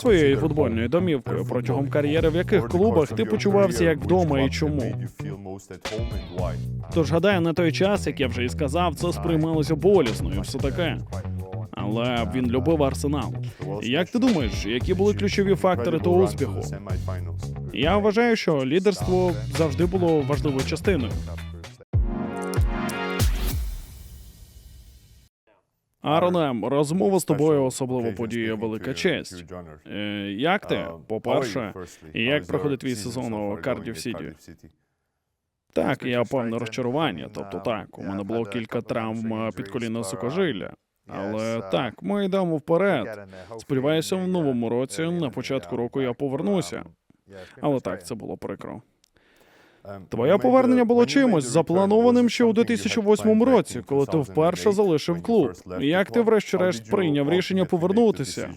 своєю футбольною домівкою протягом кар'єри, в яких клубах ти почувався як вдома і чому. Тож гадаю, на той час, як я вже і сказав, це сприймалося болісно і все таке. Але він любив арсенал. Як ти думаєш, які були ключові фактори того успіху? Я вважаю, що лідерство завжди було важливою частиною. Ароне, розмова з тобою особливо подія велика честь. Е, як ти? По-перше, і як проходить твій сезон у Кардів Сіті? Так, я повне розчарування. Тобто, так, у мене було кілька травм е, під колінного сукожилля. Але так, ми йдемо вперед. Сподіваюся, в новому році на початку року я повернуся. Але так, це було прикро. Твоє повернення було чимось запланованим ще у 2008 році, коли ти вперше залишив клуб. Як ти, врешті-решт, прийняв рішення повернутися?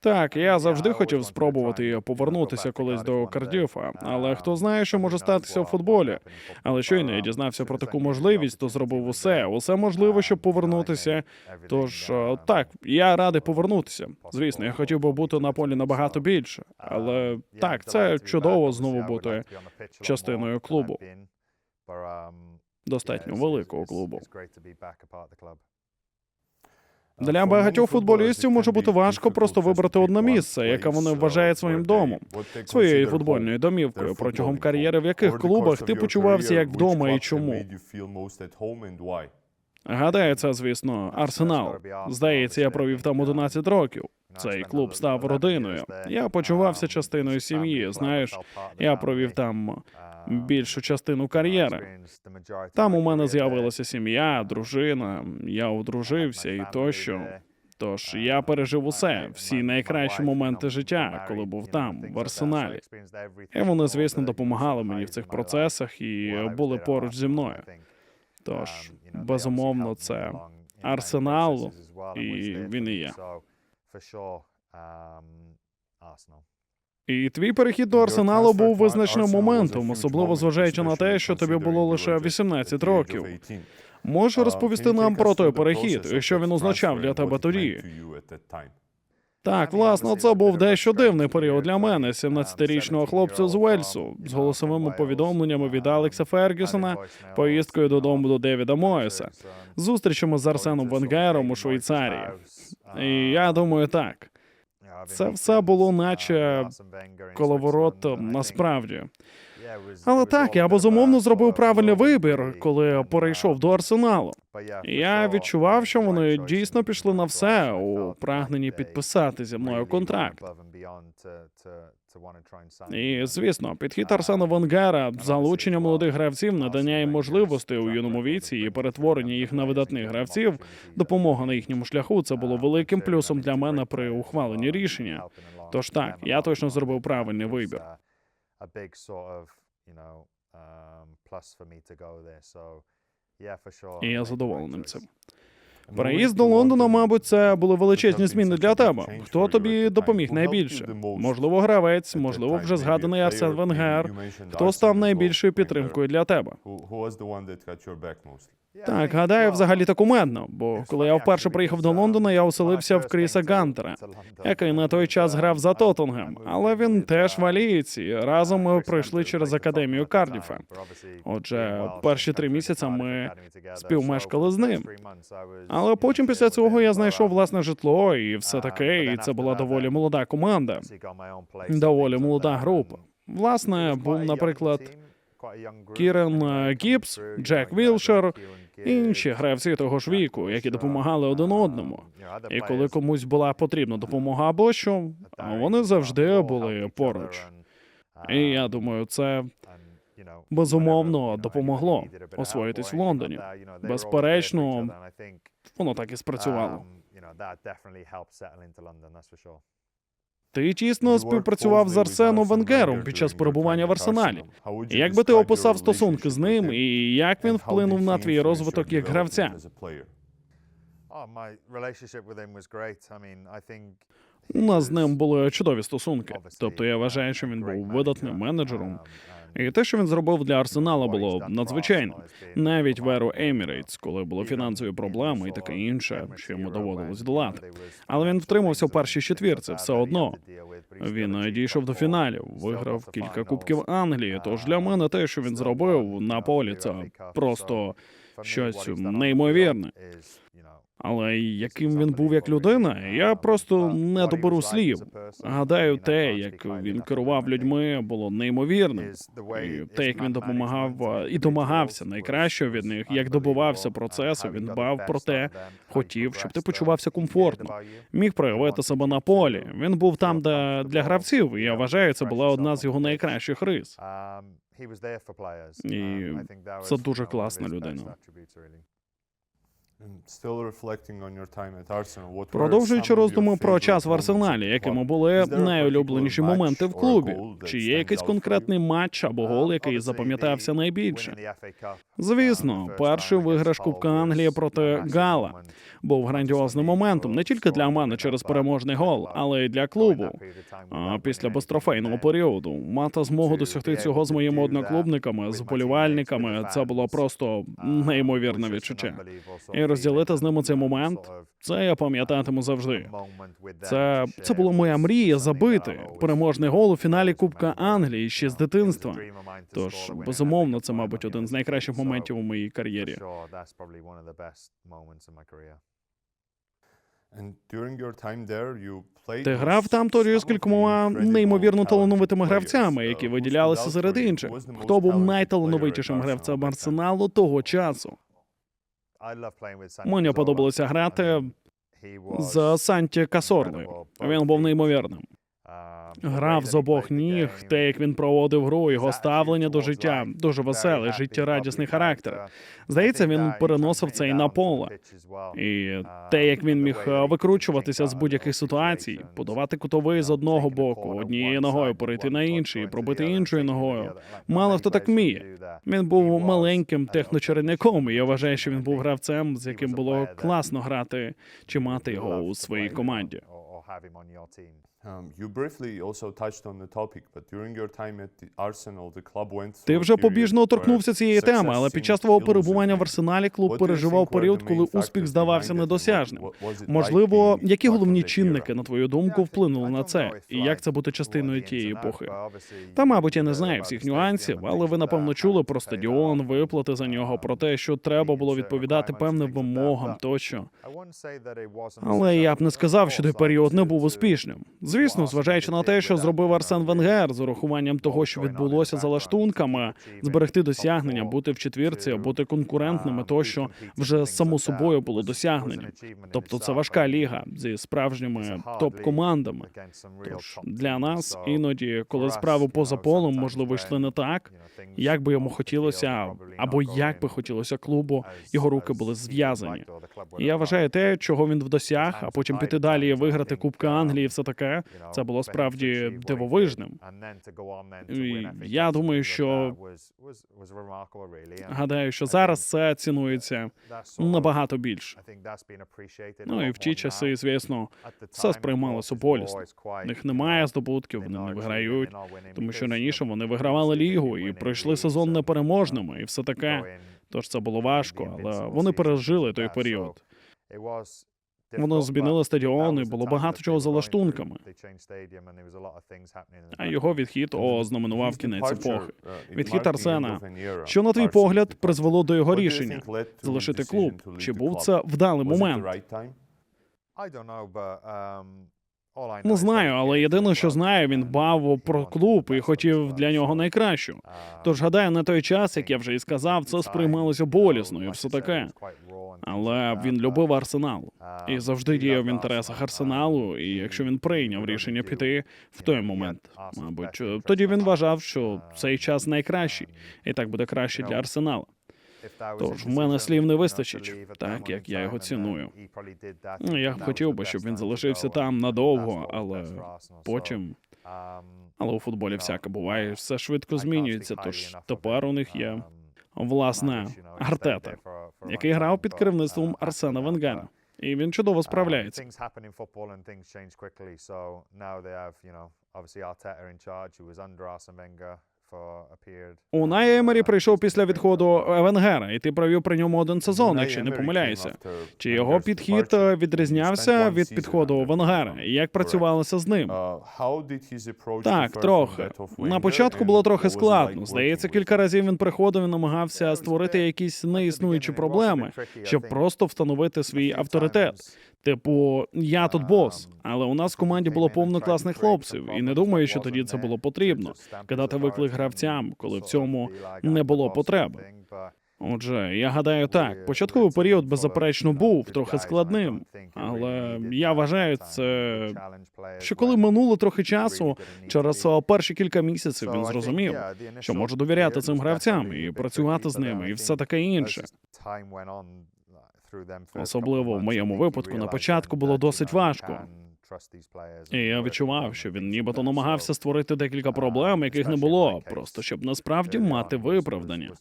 Так, я завжди хотів спробувати повернутися колись до Кардіфа, але хто знає, що може статися у футболі. Але щойно я дізнався про таку можливість, то зробив усе, усе можливе, щоб повернутися. Тож е, так, я радий повернутися. Звісно, я хотів би бути на полі набагато більше, але так, це чудово знову бути частиною клубу, достатньо великого клубу. Для багатьох футболістів може бути важко просто вибрати одне місце, яке вони вважають своїм домом, своєю футбольною домівкою протягом кар'єри, в яких клубах ти почувався як вдома і чому. Гадаю, це, звісно, арсенал. Здається, я провів там 11 років. Цей клуб став родиною. Я почувався частиною сім'ї. Знаєш, я провів там більшу частину кар'єри. Там у мене з'явилася сім'я, дружина, я одружився і тощо. Тож я пережив усе, всі найкращі моменти життя, коли був там, в арсеналі. І вони, звісно, допомагали мені в цих процесах і були поруч зі мною. Тож, безумовно, це арсенал, і він і є. І твій перехід до арсеналу був визначним моментом, особливо зважаючи на те, що тобі було лише 18 років. Можеш розповісти нам про той перехід, що він означав для тебе тоді? Так, власне, це був дещо дивний період для мене, 17-річного хлопця з Уельсу, з голосовими повідомленнями від Алекса Фергюсона, поїздкою додому до Девіда Моєса, зустрічами з Арсеном Венгером у Швейцарії. І я думаю, так. Це все було наче коловорот насправді. Але так, я безумовно зробив правильний вибір, коли перейшов до арсеналу. Я відчував, що вони дійсно пішли на все у прагненні підписати зі мною контракт. І звісно, підхід Арсена Венгера, залучення молодих гравців, надання їм можливостей у юному віці і перетворення їх на видатних гравців, допомога на їхньому шляху. Це було великим плюсом для мене при ухваленні рішення. Тож так, я точно зробив правильний вибір. A big sort of, you know, um, plus for me to go there. So, yeah, for sure. І я задоволеним цим. Переїзд до Лондона, мабуть, це були величезні зміни для тебе. Хто тобі допоміг найбільше? Можливо, гравець, можливо, вже згаданий Арсен Венгер. Хто став найбільшою підтримкою для тебе? Так, гадаю, взагалі так кумедно, бо коли я вперше приїхав до Лондона, я оселився в Кріса Гантера, який на той час грав за Тоттенгем, але він теж валієць, і разом ми пройшли через академію Кардіфа. Отже, перші три місяці ми співмешкали з ним. Але потім після цього я знайшов власне житло і все таке, і це була доволі молода команда, доволі молода група. Власне, був, наприклад, Кірен е, Гібс, Джек Вілшер, інші гравці того ж віку, які допомагали один одному. І коли комусь була потрібна допомога або що, вони завжди були поруч. І я думаю, це безумовно допомогло освоїтись в Лондоні. Безперечно, воно так і спрацювало. Ти тісно співпрацював з Арсеном Венгером під час перебування в арсеналі. Як би ти описав стосунки з ним, і як він вплинув на твій розвиток як гравця? Oh, У нас з ним були чудові стосунки. Тобто я вважаю, що він був видатним менеджером. І те, що він зробив для Арсенала, було надзвичайним. Навіть в еру Емірейтс, коли були фінансові проблеми і таке інше, що йому доводилось долати. Але він втримався в першій четвірці, все одно. Він е, дійшов до фіналів, виграв кілька кубків Англії. Тож для мене те, що він зробив на полі, це просто щось неймовірне. Але яким він був як людина, я просто не доберу слів. Гадаю, те, як він керував людьми, було неймовірним. І те, як він допомагав і домагався найкращого від них, як добивався процесу, він дбав про те, хотів, щоб ти почувався комфортно. Міг проявити себе на полі. Він був там, де для гравців. І я вважаю, це була одна з його найкращих рис. І це дуже класна людина. Продовжуючи роздуми про час в арсеналі, якими були найулюбленіші моменти в клубі, чи є якийсь конкретний матч або гол, який запам'ятався найбільше? Звісно, перший виграш Кубка Англії проти Гала був грандіозним моментом не тільки для мене через переможний гол, але й для клубу. А після безтрофейного періоду мати змогу досягти цього з моїми одноклубниками, з вболівальниками, це було просто неймовірне відчуття. І розділити з ними цей момент, це я пам'ятатиму завжди. Це, це була моя мрія забити переможний гол у фіналі Кубка Англії ще з дитинства. Тож, безумовно, це, мабуть, один з найкращих моментів у моїй кар'єрі. Ти грав там тоді з кількома неймовірно талановитими гравцями, які виділялися серед інших. Хто був найталановитішим гравцем арсеналу того часу? Мені подобалося грати з Санті Касорни. Він був неймовірним. Грав з обох ніг, те, як він проводив гру, його ставлення до життя, дуже веселий, життєрадісний характер. Здається, він переносив це і на поле. І те, як він міг е, викручуватися з будь-яких ситуацій, подавати кутовий з одного боку, однією ногою перейти на інший, пробити іншою ногою. Мало хто так вміє. Він був маленьким техночерівником, і я вважаю, що він був гравцем, з яким було класно грати чи мати його у своїй команді. Ти вже побіжно торкнувся цієї теми, але під час твого перебування в арсеналі клуб переживав період, коли успіх здавався недосяжним. Можливо, які головні чинники, на твою думку, вплинули на це, і як це бути частиною тієї епохи? Та, мабуть, я не знаю всіх нюансів, але ви напевно чули про стадіон, виплати за нього, про те, що треба було відповідати певним вимогам тощо. Але я б не сказав, що той період не був успішним. Звісно, зважаючи на те, що зробив Арсен Венгер з урахуванням того, що відбулося за лаштунками, зберегти досягнення, бути в четвірці, бути конкурентними, тощо вже само собою було досягненням. Тобто це важка ліга зі справжніми топ-командами. Тож для нас іноді, коли справи поза полем, можливо, йшли не так, як би йому хотілося, або як би хотілося клубу, його руки були зв'язані. Я вважаю те, чого він досяг, а потім піти далі виграти Кубка Англії, і все таке. Це було справді дивовижним. І я думаю, що гадаю, що зараз це цінується набагато більше. Ну і в ті часи, звісно, все сприймалося болісно. В них немає здобутків, вони не виграють, тому що раніше вони вигравали лігу і пройшли сезон непереможними, і все таке. Тож це було важко, але вони пережили той період. Воно змінило стадіон, і було багато чого за лаштунками. А його відхід ознаменував кінець епохи. Відхід Арсена. Що на твій погляд призвело до його рішення залишити клуб? Чи був це вдалий момент? Не знаю, але єдине, що знаю, він дбав про клуб і хотів для нього найкращу. Тож гадаю, на той час, як я вже і сказав, це сприймалося болісно і все таке. Але він любив арсенал і завжди діяв в інтересах арсеналу. І якщо він прийняв рішення піти в той момент, мабуть, тоді він вважав, що цей час найкращий, і так буде краще для арсенала. Тож в мене слів не вистачить, так як я його ціную. Ну, Я б хотів би, щоб він залишився там надовго, але потім. Але у футболі всяке буває, все швидко змінюється. Тож тепер у них є власне Артета, який грав під керівництвом Арсена Венгера. І він чудово справляється. У Ная Емері прийшов після відходу Венгера, і ти провів при ньому один сезон, якщо не помиляюся. Чи його підхід відрізнявся від підходу Венгера? І як працювалося з ним? Так, трохи. На початку було трохи складно. Здається, кілька разів він приходив і намагався створити якісь неіснуючі проблеми, щоб просто встановити свій авторитет. Типу, я тут бос, але у нас в команді було повно класних хлопців, і не думаю, що тоді це було потрібно кидати виклик гравцям, коли в цьому не було потреби. Отже, я гадаю так, початковий період беззаперечно був трохи складним, але я вважаю це, що коли минуло трохи часу, через е, перші кілька місяців він зрозумів, що може довіряти цим гравцям і працювати з ними, і все таке інше. Особливо в моєму випадку на початку було досить важко. І я відчував, що він нібито намагався створити декілька проблем, яких не було, просто щоб насправді мати виправдання.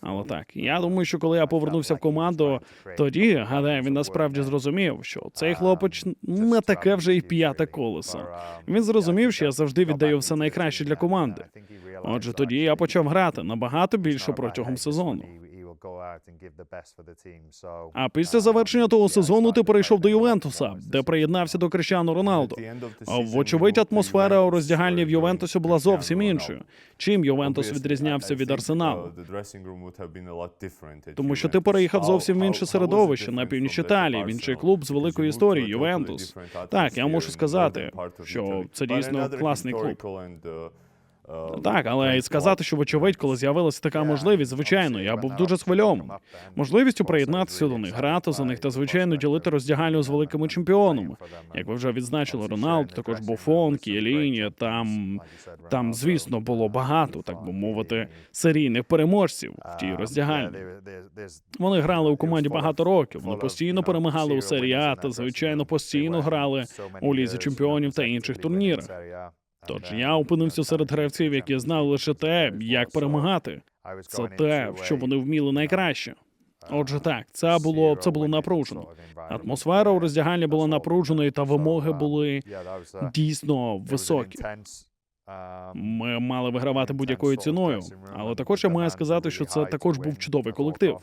Але так, я думаю, що коли я повернувся в команду, тоді гадаю, він насправді зрозумів, що цей хлопець не таке вже й п'яте колесо. Він зрозумів, що я завжди віддаю все найкраще для команди. Отже, тоді я почав грати набагато більше протягом сезону. А після завершення того сезону ти перейшов до Ювентуса, де приєднався до Крищану Роналду. Вочевидь, атмосфера у роздягальні в Ювентусі була зовсім іншою. Чим Ювентус відрізнявся від Арсеналу? Тому що ти переїхав зовсім в інше середовище на північ Італії, в інший клуб з великою історією Ювентус. Так, я мушу сказати, що це дійсно класний клуб. Так, але і сказати, що вочевидь, коли з'явилася така можливість, звичайно, я був дуже схвильований. Можливістю приєднатися до них, грати за них та звичайно ділити роздягальню з великими чемпіонами. Як ви вже відзначили, Роналду, також Буфон, Кіеліні. Там там, звісно, було багато, так би мовити, серійних переможців в тій роздягальні. Вони грали у команді багато років. Вони постійно перемагали у серії А та звичайно постійно грали у лізі чемпіонів та інших турнірах. Тож я опинився серед гравців, які знали лише те, як перемагати. Це те, в що вони вміли найкраще. Отже, так, це було це було напружено. Атмосфера у роздягальні була напруженою, та вимоги були дійсно високі. Ми мали вигравати будь-якою ціною, але також я маю сказати, що це також був чудовий колектив.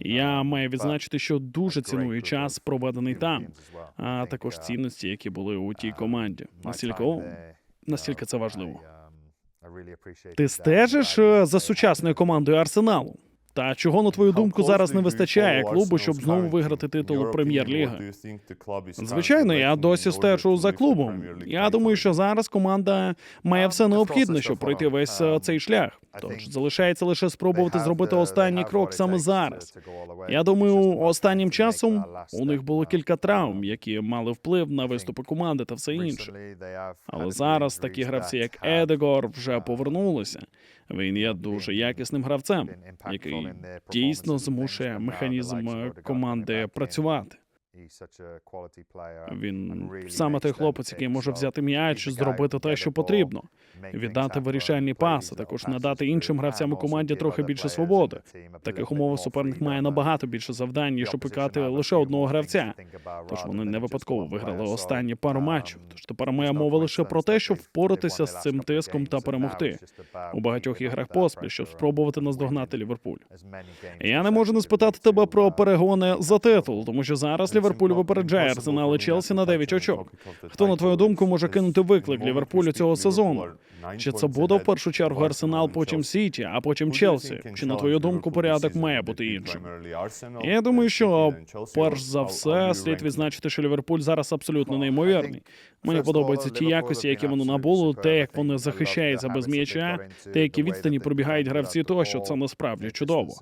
Я маю відзначити, що дуже ціную час, проведений там, а також цінності, які були у тій команді. Наскільки це важливо. Ти стежиш е, за сучасною командою Арсеналу? Та чого, на твою думку, зараз не вистачає клубу, щоб знову виграти титул прем'єр-ліги? Звичайно, я досі стежу за клубом. Я думаю, що зараз команда має все необхідне, щоб пройти весь е, цей шлях. Тож залишається лише спробувати зробити останній крок саме зараз. Я думаю, останнім часом у них було кілька травм, які мали вплив на виступи команди та все інше. Але зараз такі гравці, як Едегор, вже повернулися. Він є дуже якісним гравцем, який дійсно змушує механізм команди працювати. Він саме той хлопець, який може взяти м'яч, зробити те, що потрібно, віддати вирішальні паси, також надати іншим гравцям у команді трохи більше свободи. В таких умовах суперник має набагато більше завдань, ніж опікати лише одного гравця. Тож вони не випадково виграли останні пару матчів. Тож тепер моя мова лише про те, щоб впоратися з цим тиском та перемогти у багатьох іграх поспіль, щоб спробувати наздогнати Ліверпуль. Я не можу не спитати тебе про перегони за титул, тому що зараз Ліверпуль випереджає Арсенал і Челсі на 9 очок. Хто на твою думку може кинути виклик Ліверпулю цього сезону? Чи це буде в першу чергу Арсенал, потім Сіті, а потім Челсі? Чи на твою думку порядок має бути іншим? Я думаю, що перш за все слід відзначити, що Ліверпуль зараз абсолютно неймовірний. Мені подобаються ті якості, які вони набули, те, як вони захищаються без м'яча, те, які відстані пробігають гравці, тощо це насправді чудово.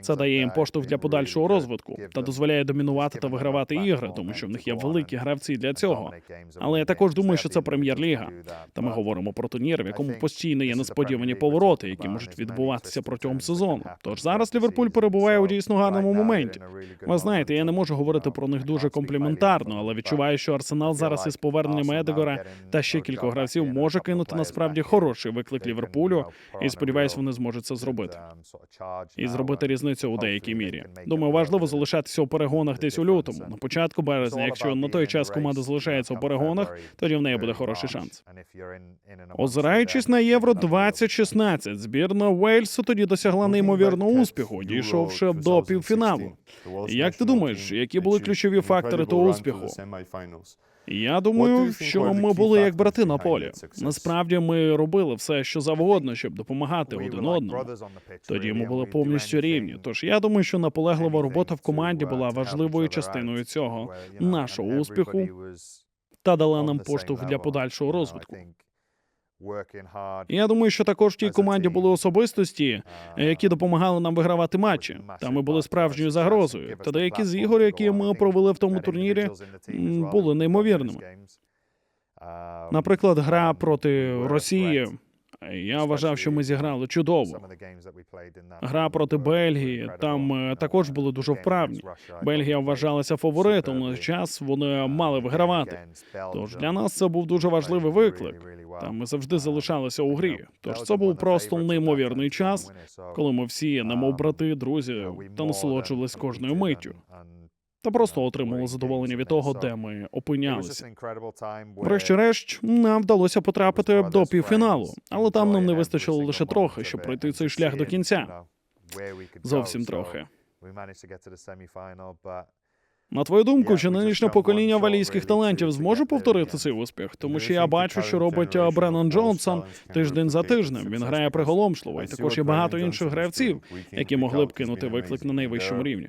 Це дає їм поштовх для подальшого розвитку та дозволяє домінувати та вигравати ігри, тому що в них є великі гравці для цього. Але я також думаю, що це прем'єр-ліга. Та ми говоримо про турнір, в якому постійно є несподівані повороти, які можуть відбуватися протягом сезону. Тож зараз Ліверпуль перебуває у дійсно гарному моменті. Ви знаєте, я не можу говорити про них дуже компліментарно, але відчуваю, що арсенал зараз із поверненням Кенема Едегора та ще кількох гравців може кинути насправді хороший виклик Ліверпулю, і сподіваюсь, вони зможуть це зробити. І зробити різницю у деякій мірі. Думаю, важливо залишатися у перегонах десь у лютому. На початку березня, якщо на той час команда залишається у перегонах, тоді в неї буде хороший шанс. Озираючись на євро 2016, збірна Уельсу тоді досягла неймовірного успіху, дійшовши до півфіналу. Як ти думаєш, які були ключові фактори того успіху? Я думаю, що ми були як брати на полі. Насправді ми робили все, що завгодно, щоб допомагати один одному. Тоді ми були повністю рівні. Тож я думаю, що наполеглива робота в команді була важливою частиною цього нашого успіху та дала нам поштовх для подальшого розвитку. І Я думаю, що також в тій команді були особистості, які допомагали нам вигравати матчі. Та ми були справжньою загрозою. Та деякі з ігор, які ми провели в тому турнірі, були неймовірними. Наприклад, гра проти Росії. Я вважав, що ми зіграли чудово. Гра проти Бельгії там е, також були дуже вправні. Бельгія вважалася фаворитом. На час вони мали вигравати. Тож для нас це був дуже важливий виклик. Та ми завжди залишалися у грі. Тож це був просто неймовірний час, коли ми всі, немов брати, друзі, та насолоджувались кожною миттю. Та просто отримали задоволення від того, де ми опинялися. Врешті-решт, нам вдалося потрапити до півфіналу, але там нам не вистачило лише трохи, щоб пройти цей шлях до кінця. Зовсім трохи. На твою думку, чи нинішнє покоління валійських талантів зможе повторити цей успіх? Тому що я бачу, що робить Бреннан Джонсон тиждень за тижнем. Він грає приголомшливо, і також є багато інших гравців, які могли б кинути виклик на найвищому рівні.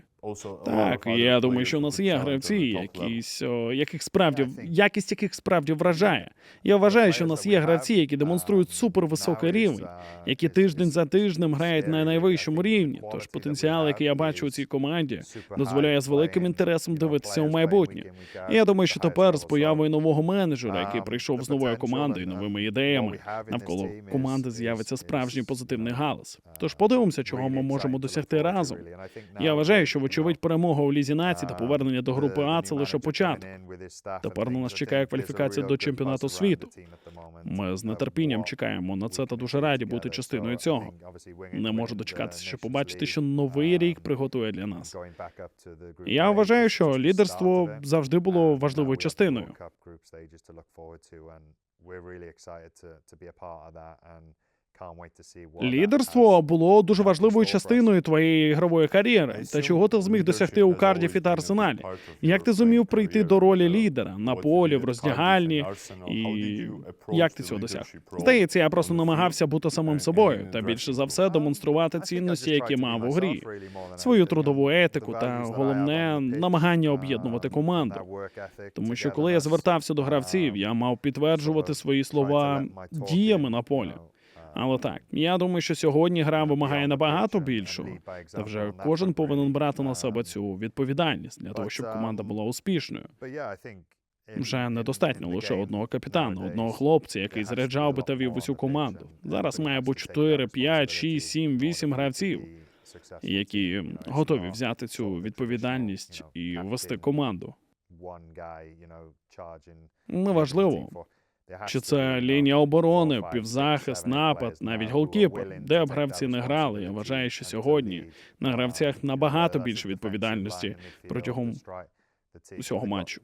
Так, я думаю, що у нас є гравці, якісь о, яких справді якість яких справді вражає. Я вважаю, що у нас є гравці, які демонструють супервисокий рівень, які тиждень за тижнем грають на найвищому рівні. Тож потенціал, який я бачу у цій команді, дозволяє з великим інтересом дивитися у майбутнє. І я думаю, що тепер з появою нового менеджера, який прийшов з новою командою, новими ідеями, навколо команди з'явиться справжній позитивний галас. Тож подивимося, чого ми можемо досягти разом. Я вважаю, що вочевидь перемога у лізі націй та повернення до групи А це лише початок. Тепер на нас чекає кваліфікація до чемпіонату світу. Ми з нетерпінням чекаємо на це та дуже раді бути частиною цього. Не можу дочекатися, щоб побачити, що новий рік приготує для нас. Я вважаю, що лідерство завжди було важливою частиною. Лідерство було дуже важливою частиною твоєї ігрової кар'єри. Та чого ти зміг досягти у Кардіфі та Арсеналі? Як ти зумів прийти до ролі лідера на полі, в роздягальні, і як ти цього досяг? Здається, я просто намагався бути самим собою та більше за все демонструвати цінності, які мав у грі, свою трудову етику та головне намагання об'єднувати команду. Тому що коли я звертався до гравців, я мав підтверджувати свої слова діями на полі. Але так, я думаю, що сьогодні гра вимагає набагато більшого. Та вже кожен повинен брати на себе цю відповідальність для того, щоб команда була успішною. Вже недостатньо лише одного капітана, одного хлопця, який заряджав би та вів усю команду. Зараз має бути 4, 5, 6, 7, 8 гравців, які готові взяти цю відповідальність і вести команду. Неважливо, чи це лінія оборони, півзахист, напад, навіть голкіпер, де б гравці не грали. Я вважаю, що сьогодні на гравцях набагато більше відповідальності протягом усього матчу.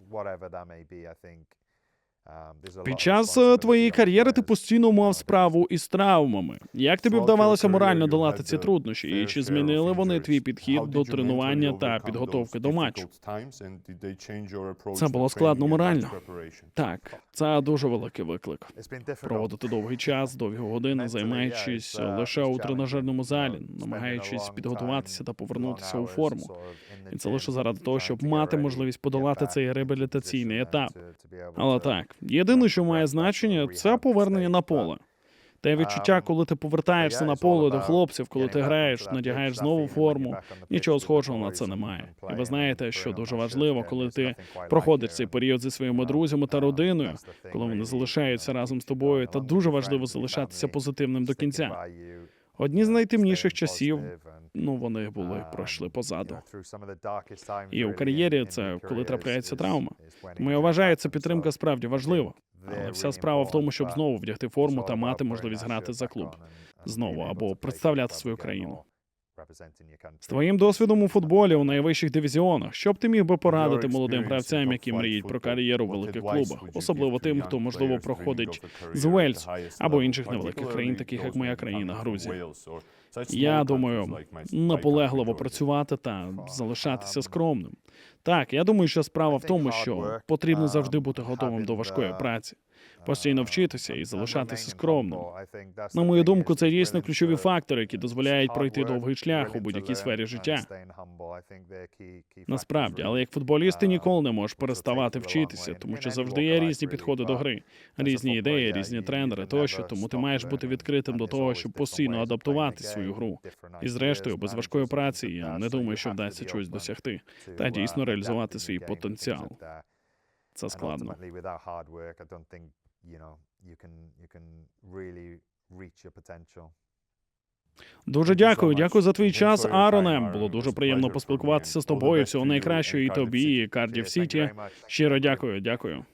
Під час е, твоєї кар'єри ти постійно мав справу із травмами. Як тобі вдавалося морально долати ці труднощі? І чи змінили вони твій підхід до тренування та підготовки до матчу? Це було складно морально. Так, це дуже великий виклик. Проводити довгий час, довгі години, займаючись лише у тренажерному залі, намагаючись підготуватися та повернутися у форму. І це лише заради того, щоб мати можливість подолати цей реабілітаційний етап. Але так, єдине, що має значення, це повернення на поле. Те відчуття, коли ти повертаєшся на поле до хлопців, коли ти граєш, надягаєш знову форму. Нічого схожого на це немає. І ви знаєте, що дуже важливо, коли ти проходиш цей період зі своїми друзями та родиною, коли вони залишаються разом з тобою, та дуже важливо залишатися позитивним до кінця. Одні з найтемніших часів, ну вони були пройшли позаду. І у кар'єрі це коли трапляється травма. Тому я вважаю, ця підтримка справді важлива. Але вся справа в тому, щоб знову вдягти форму та мати можливість грати за клуб. знову або представляти свою країну. З твоїм досвідом у футболі у найвищих дивізіонах, що б ти міг би порадити молодим гравцям, які мріють про кар'єру в великих клубах, особливо тим, хто можливо проходить з Уельс або інших невеликих країн, таких як моя країна, Грузія. Я думаю, наполегливо працювати та залишатися скромним. Так, я думаю, що справа в тому, що потрібно завжди бути готовим до важкої праці, постійно вчитися і залишатися скромним. На мою думку, це дійсно ключові фактори, які дозволяють пройти довгий шлях у будь-якій сфері життя. Насправді, але як футболіст ти ніколи не можеш переставати вчитися, тому що завжди є різні підходи до гри, різні ідеї, різні тренери тощо. Тому ти маєш бути відкритим до того, щоб постійно адаптувати свою гру. І зрештою, без важкої праці я не думаю, що вдасться чогось досягти та дійсно реалізувати свій потенціал. Це складно. Дуже дякую. Дякую за твій час, Ароне. Було дуже приємно поспілкуватися з тобою. Всього найкращого і тобі, і Кардів Сіті. Щиро дякую, дякую.